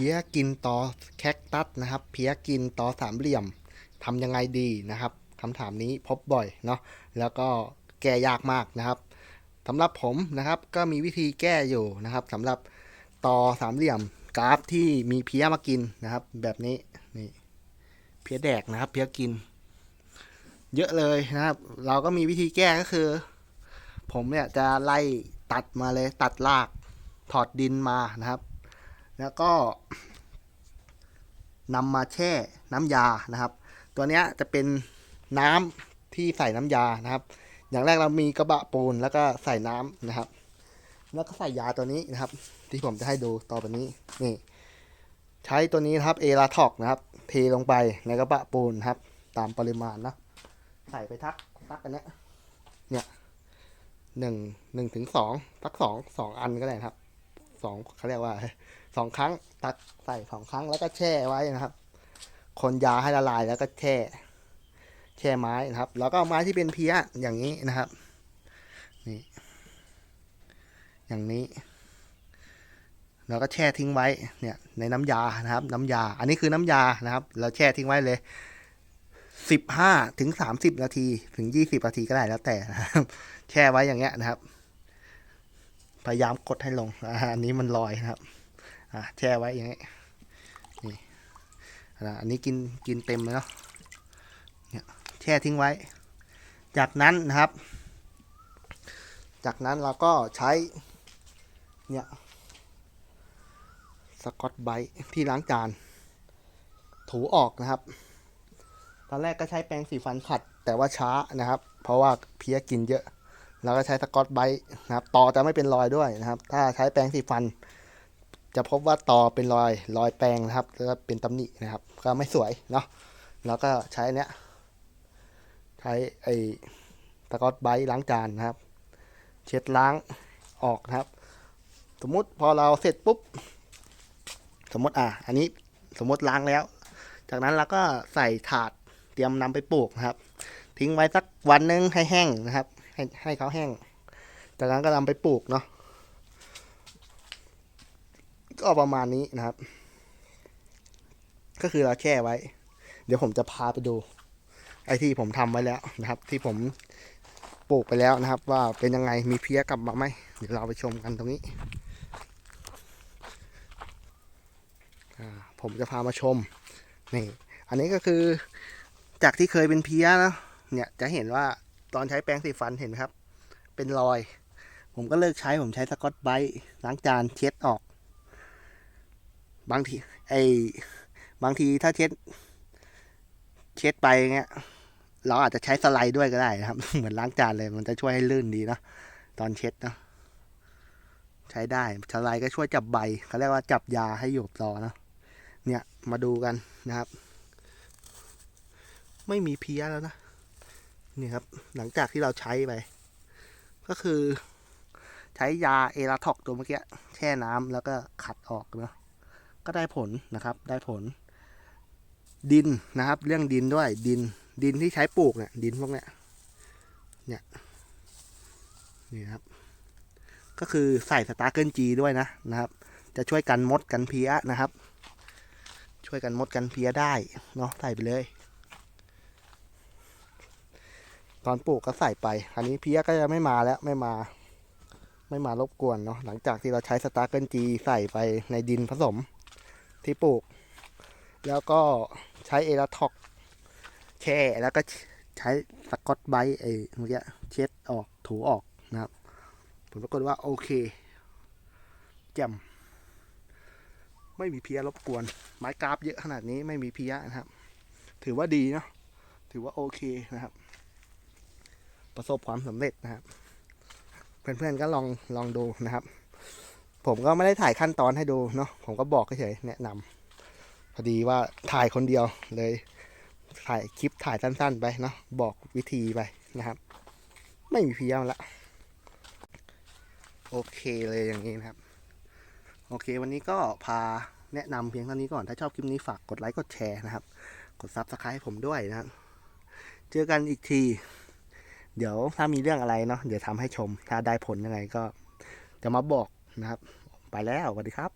พี้ยกินตอแคคตัสนะครับ เพี้ยกินตอสามเหลี่ยมทำยังไงดีนะครับคำถามนี้พบบ่อยเนาะแล้วก็แก้ยากมากนะครับสำหรับผมนะครับก็มีวิธีแก้อยู่นะครับสำหรับตอสามเหลี่ยมกราฟที่มีเพี้ยมากินนะครับ แบบนี้นี่เพี้ยแดกนะครับ เพี้ยกิน เยอะเลยนะครับ เราก็มีวิธีแก้ก็คือ ผมเนี่ยจะไล่ตัดมาเลยตัดรากถอดดินมานะครับ แล้วก็นำมาแช่น้ำยานะครับ ตัวนี้จะเป็นน้ำที่ใส่น้ำยานะครับ อย่างแรกเรามีกระบะปูนแล้วก็ใส่น้ำนะครับ แล้วก็ใส่ยาตัวนี้นะครับ ที่ผมจะให้ดูต่อไปนี้นี่ ใช้ตัวนี้นะครับเอลาท็อกนะครับ เทลงไปในกระบะปูนครับ ตามปริมาณนะใส่ไปทักทักอันเนี้ยเนี่ยหนึ่งหนึ่งถึงสองทักสองสองอันก็ได้นะครับสองเขาเรียกว่า สองครั้ง ตักใส่สองครั้งแล้วก็แช่ไว้นะครับ คนยาให้ละลายแล้วก็แช่ แช่ไม้นะครับ แล้วก็เอาไม้ที่เป็นเพี้ยอย่างนี้นะครับ นี่ อย่างนี้แล้วก็แช่ทิ้งไว้เนี่ยในน้ำยานะครับ น้ำยา อันนี้คือน้ำยานะครับ เราแช่ทิ้งไว้เลยสิบห้าถึงสามสิบนาทีถึงยี่สิบนาทีก็ได้แล้วแต่นะครับ แช่ไว้อย่างเงี้ยนะครับ พยายามกดให้ลงอันนี้มันลอยนะครับ อ่าแช่ไว้อย่างนี้นี่อันนี้กินกินเต็มเลยเนาะเนี่ยแช่ทิ้งไว้ จากนั้นนะครับ จากนั้นเราก็ใช้เนี่ยสกอตไบท์ที่ล้างจาน ถูออกนะครับ ตอนแรกก็ใช้แปรงสีฟันขัด แต่ว่าช้านะครับ เพราะว่าเพี้ยกินเยอะ แล้วก็ใช้สกอตไบท์นะครับ ต่อจะไม่เป็นรอยด้วยนะครับ ถ้าใช้แปรงสีฟัน จะพบว่าตอเป็นรอยรอยแปรงนะครับแล้วก็เป็นตำหนินะครับ ก็ไม่สวยเนาะแล้วก็ใช้เนี้ยใช้ไอ้สกอตไบล้างจานนะครับ เช็ดล้างออกนะครับ สมมุติพอเราเสร็จปุ๊บ สมมติอะอันนี้สมมติล้างแล้ว จากนั้นเราก็ใส่ถาดเตรียมนำไปปลูกนะครับ ทิ้งไว้สักวันหนึงให้แห้งนะครับ ให้ให้เขาแห้ง จากนั้นก็นำไปปลูกเนาะ ก็ประมาณนี้นะครับ ก็คือเราแช่ไว้ เดี๋ยวผมจะพาไปดู ไอ้ที่ผมทำไว้แล้วนะครับ ที่ผมปลูกไปแล้วนะครับ ว่าเป็นยังไงมีเพี้ยกลับมาไหมเดี๋ยวเราไปชมกันตรงนี้ผมจะพามาชมนี่อันนี้ก็คือจากที่เคยเป็นเพี้ยนะเนี่ยจะเห็นว่าตอนใช้แปรงสีฟันเห็นไหมครับ เป็นรอย ผมก็เลิกใช้ผมใช้สกอตไบรท์ล้างจานเช็ดออก บางทีไอบางทีถ้าเช็ด เช็ดไปเงี้ย เราอาจจะใช้สไลด์ด้วยก็ได้นะครับ เหมือนล้างจานเลยมันจะช่วยให้ลื่นดีเนะตอนเช็ดเนะใช้ได้สไลด์ก็ช่วยจับใบเขาเรียกว่าจับยาให้อยู่กับตอเนอะเนี่ยมาดูกันนะครับ ไม่มีเพี้ยแล้วนะนี่ครับ หลังจากที่เราใช้ไป ก็คือ ใช้ยาเอลาท็อกตัวเมื่อกี้แช่น้ำแล้วก็ขัดออกเนาะ ก็ได้ผลนะครับ ได้ผล ดินนะครับ เรื่องดินด้วยดิน ดินที่ใช้ปลูกเนี่ยดินพวกเนี้ยเนี่ยนี่ครับ ก็คือใส่สตาร์เกิลจีด้วยนะนะครับ จะช่วยกันมดกันเพี้ยนะครับ ช่วยกันมดกันเพี้ยได้เนาะใส่ไปเลย ตอนปลูกก็ใส่ไป อันนี้เพี้ยก็จะไม่มาแล้วไม่มา ไม่มารบกวนเนาะหลังจากที่เราใช้สตาร์เกิลจีใส่ไปในดินผสม ที่ปลูก แล้วก็ใช้เอลาท็อกแช่แล้วก็ใช้สกอตไบรท์ไอ้เมื่อกี้เช็ดออกถูออกนะครับ ผลปรากฏว่าโอเคแจ่มไม่มีเพี้ยรบกวน ไม้กราฟเยอะขนาดนี้ไม่มีเพี้ยนะครับ ถือว่าดีเนาะถือว่าโอเคนะครับ ประสบความสำเร็จนะครับ เพื่อนๆก็ลองลองดูนะครับ ผมก็ไม่ได้ถ่ายขั้นตอนให้ดูเนาะผมก็บอกเฉยแนะนำพอดีว่าถ่ายคนเดียวเลย ถ่ายคลิปถ่ายสั้น ๆ ไปเนาะบอกวิธีไปนะครับ ไม่มีเพี้ยมละโอเคเลยอย่างนี้นะครับ โอเค วันนี้ก็พาแนะนำเพียงเท่านี้ก่อน ถ้าชอบคลิปนี้ฝากกดไลค์ กดแชร์นะครับ กดซับสไครต์ให้ผมด้วยนะครับ เจอกันอีกที เดี๋ยวถ้ามีเรื่องอะไรเนาะ เดี๋ยวทำให้ชม ถ้าได้ผลยังไงก็จะมาบอก นะครับ ไปแล้วสวัสดีครับ